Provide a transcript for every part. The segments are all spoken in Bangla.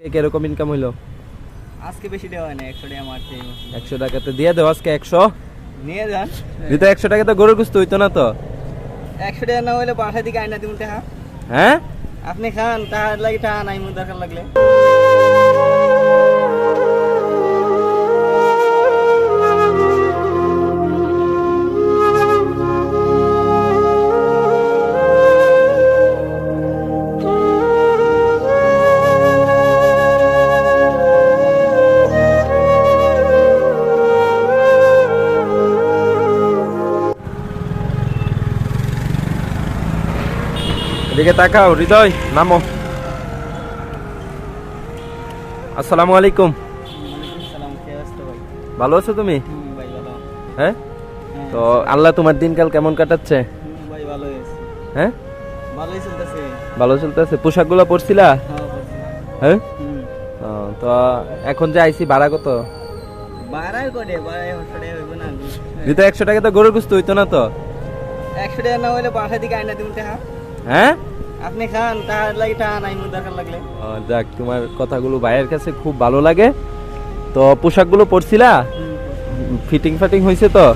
কীরকম ইনকাম হইল? আজকে বেশি দেওয়া হয় না একশো টাকা মারতে একশো টাকাতে দিয়ে দেও আজকে একশো। নিয়ে যান। দিতে একশো টাকা তো গরুর গুস্ত হইতো না তো? একশো টাকা না হইলে বাসা দিকে আইনা দিন টাকা হ্যাঁ? আপনি খান তাহার লাগে টাকা নাই দরকার লাগলে। এদিকে তাকাও হৃদয় নামো। আসসালামু আলাইকুম। ভালো আছো তুমি? হ্যাঁ? হ্যাঁ, তো আল্লাহ তোমার দিনকাল কেমন কাটাচ্ছে? হ্যাঁ? ভালো চলতেছে। পোশাকগুলো পরছিলা? হ্যাঁ। হ্যাঁ তো এখন যে আইসি ভাড়া কত? বাড়াই একশো টাকা দিতে তো গরুর গুস্ত হইতো না তো? একশো টাকা না হলে বাসা দিকে আইনা দিন টাকা হ্যাঁ? আপনি খান তাহার লাগি টাকা নাই মুখ দরকার লাগলে। যাক তোমার কথাগুলো ভাইয়ের কাছে খুব ভালো লাগে। তো পোশাকগুলো পরছিলা? ফিটিং ফাটিং হয়েছে তো?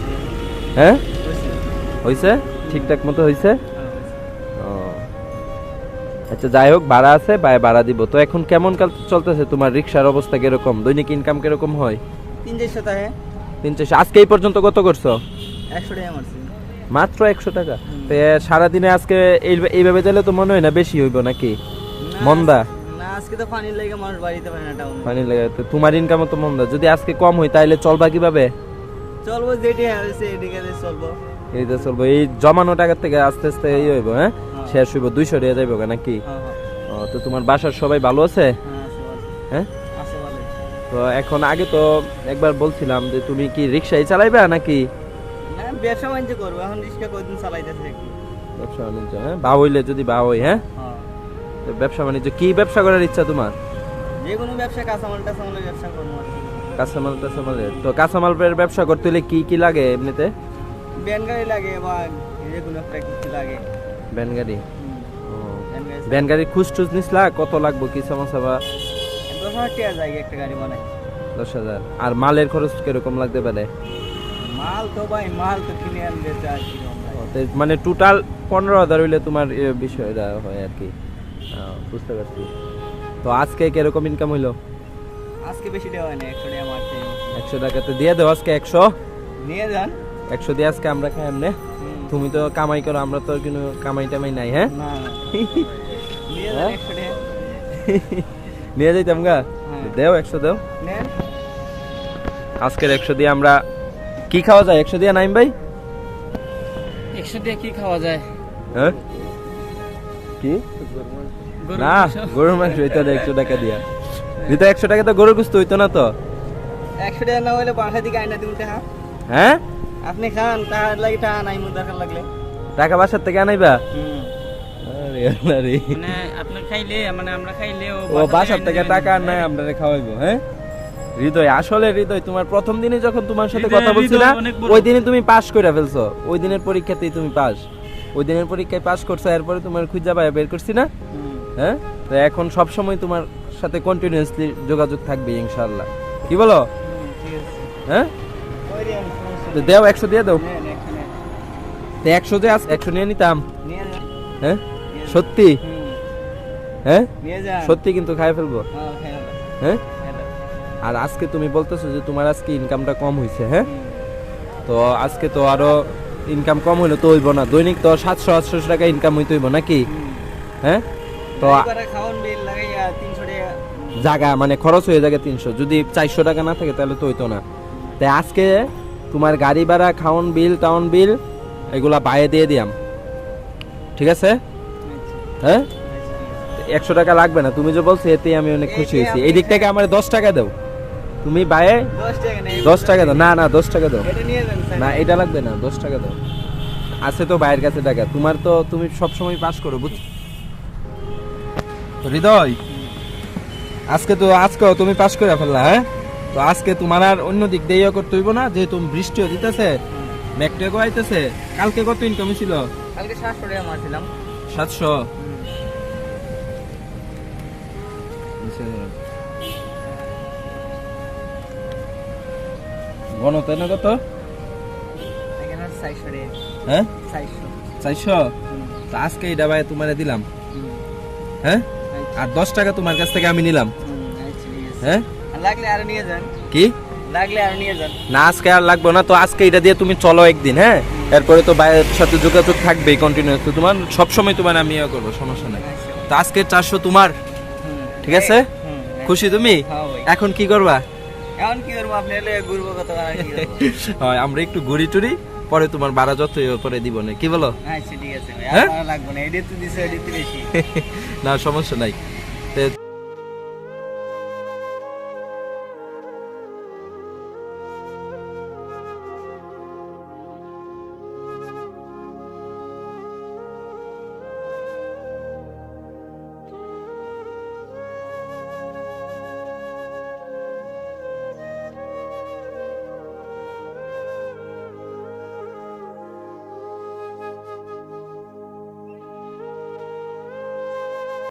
হ্যাঁ। হয়েছে ঠিকঠাক মতো হয়েছে হ্যাঁ, আচ্ছা যাই হোক ভাড়া আছে ভাই ভাড়া দিব। তো এখন কেমন কাল চলতেছে তোমার রিক্সার অবস্থা কীরকম? দৈনিক ইনকাম কীরকম হয়? তিন চারশো টাকা। তিন চারশো। আজকে এই পর্যন্ত কত করছ? একশো টাকা মারছি। মাত্র একশো টাকা। সারাদিনে আজকে এইভাবে দিলে তো মনে হয় না বেশি হইব নাকি? মন্দা? আজকে তো পানির লেগে মানুষ বাড়িতে পারে না টাউন পানি লাগে তো তোমার ইনকামও তো মন্দা। যদি আজকে কম হয় তাহলে চলবা কীভাবে? চলবো যেটি হয়েছে এদিকে চলবো। এই চলবো। এই জমানো টাকার থেকে আস্তে আস্তে এই হইব হ্যাঁ? হ্যাঁ। শেষ হইব দুইশো যাইব নাকি? হ্যাঁ হ্যাঁ। তো তোমার বাসার সবাই ভালো আছে? হ্যাঁ হ্যাঁ? তো এখন আগে তো একবার বলছিলাম যে তুমি কি রিক্সাই চালাইবা নাকি? ব্যবসা বাণিজ্য করব এখন রিক্সা কদিন চালাইতেছে একটু। ব্যবসা বাণিজ্য হ্যাঁ? বা হইলে যদি বা হই হ্যাঁ? হ্যাঁ। তো ব্যবসা বাণিজ্য কি ব্যবসা করার ইচ্ছা তোমার? যে কোনো ব্যবসা কাঁচামাল টাচামালের ব্যবসা করব আর কি। কাঁচামাল টাচামালের। তো কাঁচামালের ব্যবসা করতে হলে কি কি লাগে এমনিতে? ভ্যান গাড়ি লাগে বা যে কোনো একটা কিছু লাগে। ভ্যান গাড়ি? হুম, ও, ভ্যান গাড়ি ভ্যান গাড়ির খুশ টুস নিসলা কত লাগবো? কি সমস্যা বা? দশ হাজার টাকা যায় একটা গাড়ি বানায়। দশ হাজার। আর মালের খরচ কীরকম লাগতে পারে? মাল তো ভাই মাল তো কিনে মানে টোটাল পনেরো হাজার হইলে তোমার বিষয়টা হয় আর কি। বুঝতে পারছি। তো আজকে কীরকম ইনকাম হইল? আজকে বেশি দেওয়া হয় না একশো টাকা মারতে একশো টাকাতে দিয়ে দেও আজকে একশো। নিয়ে যান। একশো দিয়ে আজকে আমরা খাই এমনি। তুমি তো কামাই করো আমরা তো কোনো কামাই টামাই নাই হ্যাঁ। নিয়ে হ্যাঁ? নিয়ে যাইতাম গা? হ্যাঁ। দেও একশো দেও। আজকের একশো দিয়ে আমরা কি খাওয়া যায়? একশো দিয়া নাইম ভাই? একশো দিয়ে কি খাওয়া যায়? হ্যাঁ? কি? না গরুর মাংস হইতো না একশো টাকা দিয়া। দিতে একশো টাকা তো গরুর গুস্ত হইতো না তো? একশো টাকা না হলে বাসা দিকে আইনা দিন টাকা হ্যাঁ? আপনি খান তাহার লাগি টাকা নাই মুখ দরকার লাগলে। টাকা বাসার থেকে আনাইবা। মানে আপনি খাইলে মানে আমরা খাইলে ও বাসার থেকে টাকা নাই আমরা খাওয়াইবো হ্যাঁ? হৃদয় আসলে হৃদয় তোমার প্রথম দিনে যখন তোমার সাথে কথা বলছি না। ওই দিনে তুমি পাস করে ফেলছো। ওই দিনের পরীক্ষাতেই তুমি পাস ওই দিনের পরীক্ষায় পাস করছ এরপরে তোমার খুঁজা পায় বের করছি না? হ্যাঁ? তো এখন সব সময় তোমার সাথে কন্টিনিউয়াসলি যোগাযোগ থাকবে ইনশাআল্লাহ। কি বলো? হ্যাঁ? তো দেও একশো দিয়ে দাও। তো একশো যে আছে একশো নিয়ে নিতাম। হ্যাঁ। সত্যি? হ্যাঁ? সত্যি কিন্তু খাই ফেলব। হ্যাঁ, আর আজকে তুমি বলতেছো যে তোমার আজকে ইনকামটা কম হয়েছে হ্যাঁ? তো আজকে তো আরও ইনকাম কম হইলে তো হইব না। দৈনিক তো সাতশো আটশো টাকা ইনকাম হইতে হইব নাকি। হ্যাঁ? তো জায়গা মানে খরচ হয়ে যাবে তিনশো। যদি চারশো টাকা না থাকে তাহলে তো হইতো না। তাই আজকে তোমার গাড়ি ভাড়া খাওন বিল টাউন বিল এগুলা বাইরে দিয়ে দিয়াম। ঠিক আছে? হ্যাঁ? একশো টাকা লাগবে না। তুমি যে বলছো এতেই আমি অনেক খুশি হয়েছি। এই দিক থেকে আমার দশ টাকা দাও। তুমি বায়ে? দশ টাকা দাও। না না দশ টাকা দাও। না এটা লাগবে না দশ টাকা দাও। আছে তো বায়ের কাছে টাকা। তোমার তো তুমি সবসময় পাস করো বুঝ হৃদয় আজকে তো আজকে তুমি পাস করে ফেললা হ্যাঁ? তো আজকে তোমার আর অন্য দিক দিয়ে ইয়ে করতে হইব না যেহেতু বৃষ্টি দিতেছে মেঘটাও আইতেছে। কালকে কত ইনকাম ছিল? কালকে 700 টাকা মারছিলাম। 700 গণতে না কত? হ্যাঁ? চারশো। আজকে এটা ভাই তোমারে দিলাম। হ্যাঁ? আর দশ টাকা তোমার কাছ থেকে আমি নিলাম। হ্যাঁ? লাগলে আর নিয়ে যান। কি? লাগলে আর নিয়ে যান। না আজকে আর লাগবে না তো আজকে এটা দিয়ে তুমি চলো একদিন হ্যাঁ? এরপরে তো বাইরের সাথে যোগাযোগ থাকবেই কন্টিনিউস তো তোমার সবসময় তোমার আমি ইয়ে করব সমস্যা নাই। তো আজকে চারশো তোমার ঠিক আছে? খুশি তুমি? হ্যাঁ এখন কি করবা? এখন কি করব? আপনি এলে ঘুরবো কত? হয় আমরা একটু ঘুরি টুরি পরে তোমার ভাড়া যত পরে দিব না। কি বলো? আচ্ছা ঠিক আছে হ্যাঁ? আর ভালো লাগবে না এডিট তো দিছে এডিট বেশি না সমস্যা নাই।